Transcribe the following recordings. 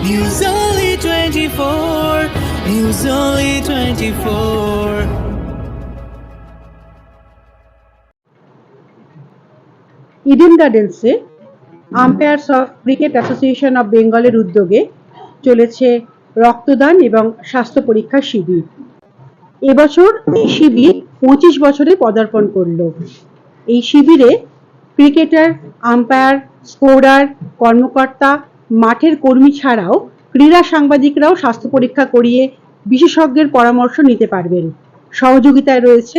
News Only 24. News Only 24. Eden গার্ডেন্সে umpires of cricket association of বেঙ্গলের উদ্যোগে চলেছে রক্তদান এবং স্বাস্থ্য পরীক্ষা শিবির এবছর এই শিবির পঁচিশ বছরে পদার্পণ করল এই শিবিরে ক্রিকেটার আম্পায়ার স্কোরার কর্মকর্তা মাঠের কর্মী ছাড়াও ক্রীড়া সাংবাদিকরাও স্বাস্থ্য পরীক্ষা করিয়ে বিশেষজ্ঞের পরামর্শ নিতে পারবেন। সহযোগিতায় রয়েছে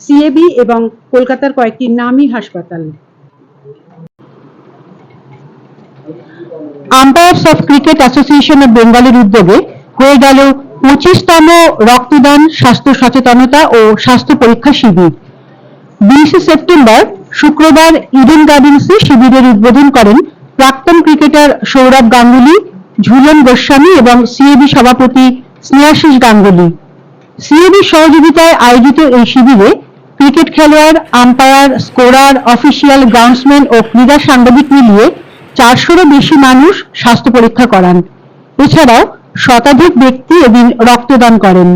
সিএবি এবং কলকাতার কয়েকটি নামী হাসপাতাল। Umpires of cricket association of বেঙ্গলের উদ্যোগে হয়ে গেল পঁচিশতম রক্তদান স্বাস্থ্য সচেতনতা ও স্বাস্থ্য পরীক্ষা শিবির। বিশে সেপ্টেম্বর শুক্রবার ইডেন গার্ডেন্সে শিবিরের উদ্বোধন করেন প্রাক্তন ক্রিকেটার সৌরভ গাঙ্গুলি, ঝুলন গোস্বামী এবং সিএবি সভাপতি স্নেহাশিস গাঙ্গুলি। সিএবির সহযোগিতায় আয়োজিত এই শিবিরে ক্রিকেট খেলোয়াড় আম্পায়ার স্কোরার অফিসিয়াল গ্রাউন্ডসম্যান ও ক্রীড়া সাংবাদিক মিলিয়ে চারশোরও বেশি মানুষ স্বাস্থ্য পরীক্ষা করান। এছাড়াও শতাধিক ব্যক্তি এদিন রক্তদান করেন।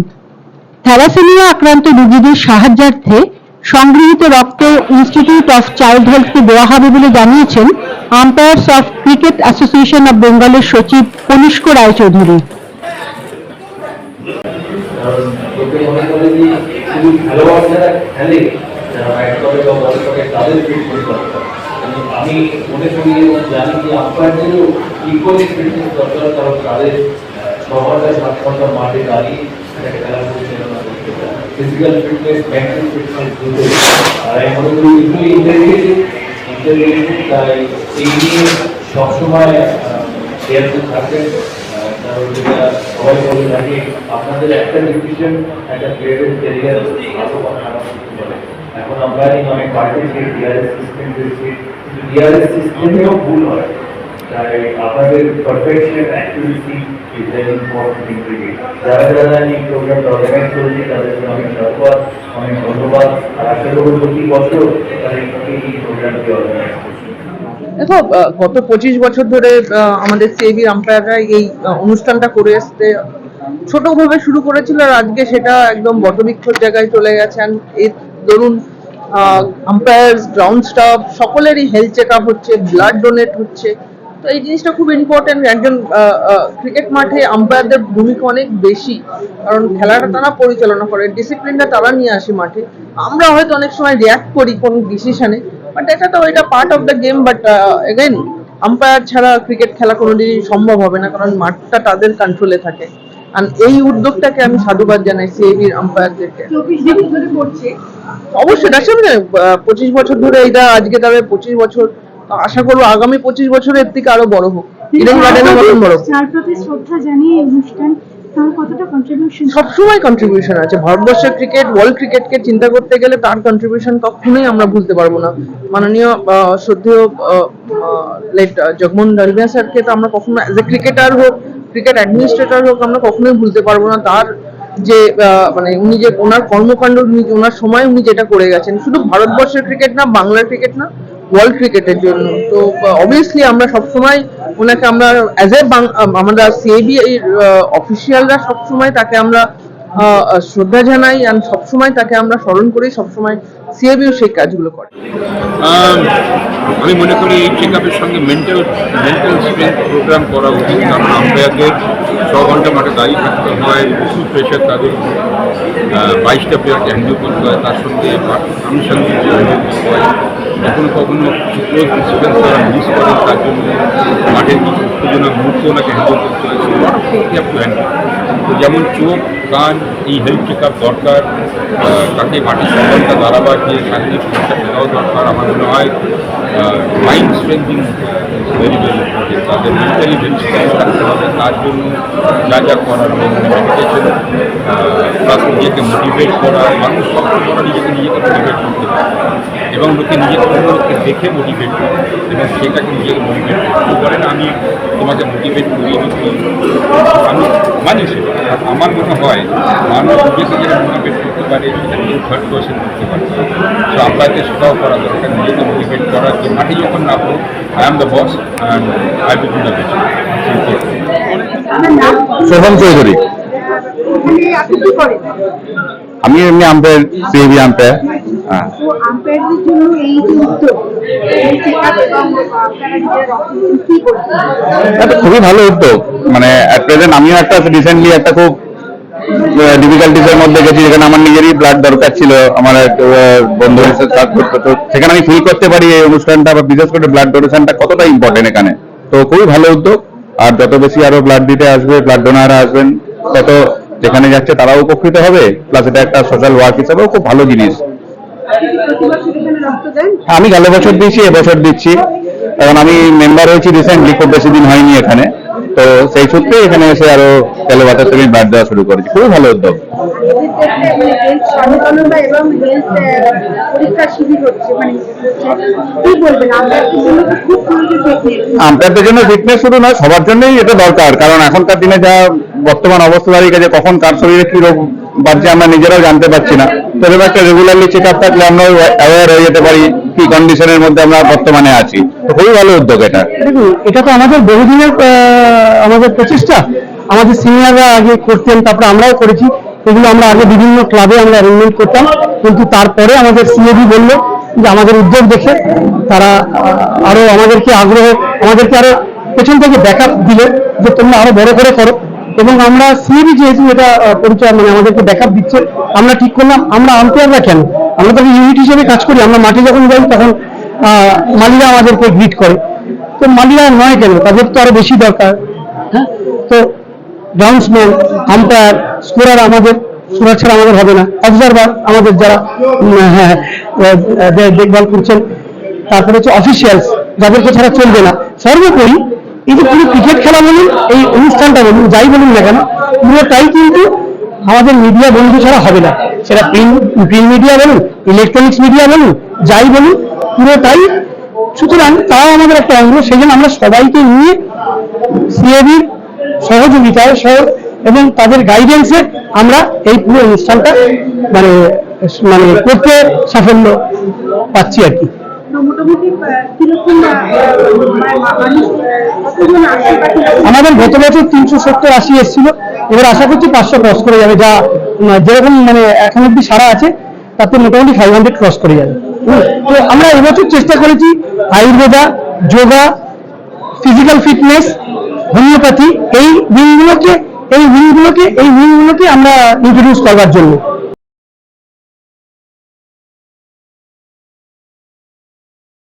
থ্যালাসেমিয়া আক্রান্ত রোগীদের সাহায্যার্থে সংগৃহীত রক্ত ইনস্টিটিউট অফ চাইল্ড হেলথকে দেওয়া হবে বলে জানিয়েছেন umpires of cricket association of বেঙ্গলের সচিব কনিষ্ক রায়চৌধুরী আমি মনে করি জানি যে আম্পায়ারদেরও ইকুয়ালি ফিটনেস দরকার তাদের মাঠে দাঁড়িয়ে ফিজিক্যাল ফিটনেস মেন্টাল ফিটনেস দুটো আর আমি মনে করি ইন্টারভিউ এই নিয়ে সবসময় কারণ যেটা আপনাদের একটা ডিসিশন একটা প্লেয়ারের ক্যারিয়ার খারাপ এখন আমরা অনেক পার্টিকে ডিআরএস সিস্টেম কিন্তু ডিআরএস সিস্টেমেও ভুল হয় তাই আপনাদের perfection activity is important in cricket যারা যারা এই প্রোগ্রামটা অর্গানাইজ করেছে অনেক ধন্যবাদ অনেক ধন্যবাদ। আর আশা করব প্রতি বছর তারা এই প্রোগ্রামটি অর্গানাইজ দেখো গত পঁচিশ বছর ধরে আমাদের সিএবি আম্পায়াররা এই অনুষ্ঠানটা করে আসতে ছোটভাবে শুরু করেছিল আর আজকে সেটা একদম বটবৃক্ষর জায়গায় চলে গেছে। And এই ধরুন আম্পায়ার গ্রাউন্ড স্টাফ সকলেরই হেলথ চেক আপ হচ্ছে ব্লাড ডোনেট হচ্ছে। তো এই জিনিসটা খুব ইম্পর্টেন্ট একজন ক্রিকেট মাঠে আম্পায়ারদের ভূমিকা অনেক বেশি। কারণ খেলাটা তারা পরিচালনা করে ডিসিপ্লিনটা তারা নিয়ে আসে মাঠে। আমরা হয়তো অনেক সময় রিয়াক্ট করি কোন ডিসিশনে বাট এটা তো এটা part of the game but again umpire ছাড়া ক্রিকেট খেলা কোনোদিনই সম্ভব হবে না কারণ মাঠটা তাদের কন্ট্রোলে থাকে। আর এই উদ্যোগটাকে আমি সাধুবাদ জানাই সিএবির আম্পায়ারদেরকে অবশ্যই তার পঁচিশ বছর ধরে এটা আজকে তাদের পঁচিশ বছর আশা করব আগামী পঁচিশ বছর এর থেকে আরও বড় হোক। ইডেন গার্ডেনের মতন বড় যার প্রতি শ্রদ্ধা জানিয়ে এই অনুষ্ঠান তার কতটা কন্ট্রিবিউশন সবসময় কন্ট্রিবিউশন আছে। ভারতবর্ষের ক্রিকেট ওয়ার্ল্ড ক্রিকেটকে চিন্তা করতে গেলে তার কন্ট্রিবিউশন কখনোই আমরা ভুলতে পারব না। মাননীয় শ্রদ্ধেয় লেট জগমোহন ডালমিয়া স্যারকে তো আমরা কখনো অ্যাজ এ ক্রিকেটার হোক ক্রিকেট অ্যাডমিনিস্ট্রেটর হোক আমরা কখনোই ভুলতে পারব না। তার যে মানে উনি যে ওনার কর্মকাণ্ড উনি ওনার সময় উনি যেটা করে গেছেন শুধু ভারতবর্ষের ক্রিকেট না বাংলার ক্রিকেট না ওয়ার্ল্ড ক্রিকেটের জন্য। তো অবভিয়াসলি আমরা সবসময় ওনাকে আমরা অ্যাজ এ আমরা সিএবি অফিসিয়ালরা সবসময় তাকে আমরা শ্রদ্ধা জানাই আর সবসময় তাকে আমরা স্মরণ করি সবসময় সিএবিও সেই কাজগুলো করে। আম, আমি মনে করি এই চেক আপের সঙ্গে মেন্টাল মেন্টাল স্ট্রেংথ প্রোগ্রাম করা উচিত। কারণ আম্পায়ারদের ছ ঘণ্টা মাঠে দাঁড়িয়ে থাকতে হয় প্রচুর প্রেশার তাদের বাইশটা প্লেয়ারকে হ্যান্ডেল করতে হয় তার সঙ্গে হ্যান্ডেল করতে হয় কখনো কখনো ক্লোজ ডিসিশন তারা মিস করে তার জন্য মাঠের কিছু উত্তেজনক মুহূর্ত ওনাকে হ্যান্ডেল করতে হয় সো লট অফ হ্যান্ডেল তো যেমন চোখ কান এই হেলথ চেক আপ দরকার আহ, তাকে মাটির সম্বন্ধটা দাঁড়াবার যে শারীরিক চিকিৎসা সেটাও দরকার আমার মনে হয় mind strengthening very very important তাদের মেন্টালি ভেরি স্ট্রং থাকতে হবে তার জন্য যা যা করার মেডিটেশন প্লাস নিজেকে মোটিভেট করা মানুষ সবচেয়ে বড় নিজেকে নিজেকে মোটিভেট করতে পারে এবং লোকে নিজের অন্য লোককে দেখে মোটিভেট করে এবং সেটাকে নিজেকে মোটিভেট করতে পারেন আমি তোমাকে মোটিভেট করি আমি মানি সেটা আমার মনে হয় মানুষ নিজেকে যেটা মোটিভেট করতে পারে সেটা কেউ থার্ড পার্সন করতে পারে। তো আপনাকে সেটাও করা দরকার নিজেকে মোটিভেট করা যে মাঠে যখন নামবো I am the boss and I will do the best Shovon Chowdhury. এখানে আপনি কি করেন? আমি এমনি আম্পায়ার সিএবি আম্পায়ার। তো আম্পায়ারদের জন্য এই যে উদ্যোগ এই চেক আপ এবং আপনারা নিজেরা রক্ত দিচ্ছেন, কি করছেন? এটা খুবই ভালো উদ্যোগ। মানে অ্যাট প্রেজেন্ট আমিও একটা রিসেন্টলি একটা খুব ডিফিকাল্টিস এর মধ্যে গেছি যেখানে আমার নিজেরই ব্লাড দরকার ছিল আমার এক বন্ধু হিসেবে কাজ করতো তো সেখানে আমি ফিল করতে পারি এই অনুষ্ঠানটা বা বিশেষ করে ব্লাড ডোনেশনটা কতটা ইম্পর্টেন্ট এখানে। তো খুবই ভালো উদ্যোগ। আর যত বেশি আরও ব্লাড দিতে আসবে ব্লাড ডোনাররা আসবেন তত যেখানে যাচ্ছে তারাও উপকৃত হবে। প্লাস এটা একটা সোশ্যাল ওয়ার্ক হিসাবেও খুব ভালো জিনিস। আমি গেল বছর দিয়েছি, এবছর দিচ্ছি। কারণ আমি মেম্বার হয়েছি রিসেন্টলি খুব বেশি দিন হয়নি এখানে। তো সেই সূত্রে এখানে এসে আরও তেলে বাতার থেকে ব্লাড দেওয়া শুরু করেছি। খুবই ভালো উদ্যোগ। আম্পায়ারদের জন্য ফিটনেস শুধু নয়, সবার জন্যই এটা দরকার। কারণ এখনকার দিনে যা বর্তমান অবস্থা দাঁড়িয়ে গেছে, কখন কার শরীরে কি রোগ বাড়ছে আমরা নিজেরাও জানতে পারছি না। তো এরকম একটা রেগুলারলি চেক আপ থাকলে আমরা অ্যাওয়ার হয়ে যেতে পারি কি কন্ডিশনের মধ্যে আমরা বর্তমানে আছি। খুবই ভালো উদ্যোগ এটা। দেখুন, এটা তো আমাদের বহুদিনের আমাদের প্রচেষ্টা। আমাদের সিনিয়ররা আগে করতেন, তারপরে আমরাও করেছি। এগুলো আমরা আগে বিভিন্ন ক্লাবে আমরা অ্যারেঞ্জমেন্ট করতাম। কিন্তু তারপরে আমাদের সিএবি বলল যে আমাদের উদ্যোগ দেখে তারা আরও আমাদেরকে আগ্রহ, আমাদেরকে আরও পেছন থেকে ব্যাকআপ দিল যে তোমরা আরও বড় করে করো। এবং আমরা সিএবি যেহেতু এটা পরিচয় মানে আমাদেরকে ব্যাকআপ দিচ্ছে আমরা ঠিক করলাম আমরা আম্পায়াররা কেন আমরা তখন ইউনিট হিসেবে কাজ করি আমরা মাঠে যখন যাই তখন মালিরা আমাদেরকে গ্রিট করে। তো মালিরা নয় কেন? তাদের তো আরও বেশি দরকার হ্যাঁ? তো গ্রাউন্ডসম্যান আম্পায়ার স্কোরার আমাদের স্কোরার ছাড়া আমাদের হবে না। অবজারভার আমাদের যারা উম, হ্যাঁ, দেখভাল করছেন তারপরে হচ্ছে অফিসিয়ালস যাদেরকে ছাড়া চলবে না। সর্বোপরি যে পুরো ক্রিকেট খেলা বলুন, এই অনুষ্ঠানটা বলুন, যাই বলুন না কেন পুরোটাই কিন্তু আমাদের মিডিয়া বন্ধু ছাড়া হবে না। সেটা প্রিন্ট প্রিন্ট মিডিয়া বলুন ইলেকট্রনিক্স মিডিয়া বলুন, যাই বলুন পুরোটাই সুতরাং তাও আমাদের একটা অঙ্গ সেই জন্য আমরা সবাইকে নিয়ে সিএবির সহযোগিতায় সহ এবং তাদের গাইডেন্সে আমরা এই পুরো অনুষ্ঠানটা মানে মানে করতে সাফল্য পাচ্ছি আর কি। মানে আমাদের গত বছর তিনশো সত্তর আশি এসেছিল। এবার আশা করছি পাঁচশো ক্রস করে যাবে। যা যেরকম মানে এখন অব্দি সারা আছে, তাতে মোটামুটি ফাইভ হান্ড্রেড ক্রস করে যাবে। তো আমরা এবছর চেষ্টা করেছি ayurveda, yoga physical fitness homeopathy এই উইংগুলোকে এই উইংগুলোকে এই উইংগুলোকে আমরা ইন্ট্রোডিউস করবার জন্য।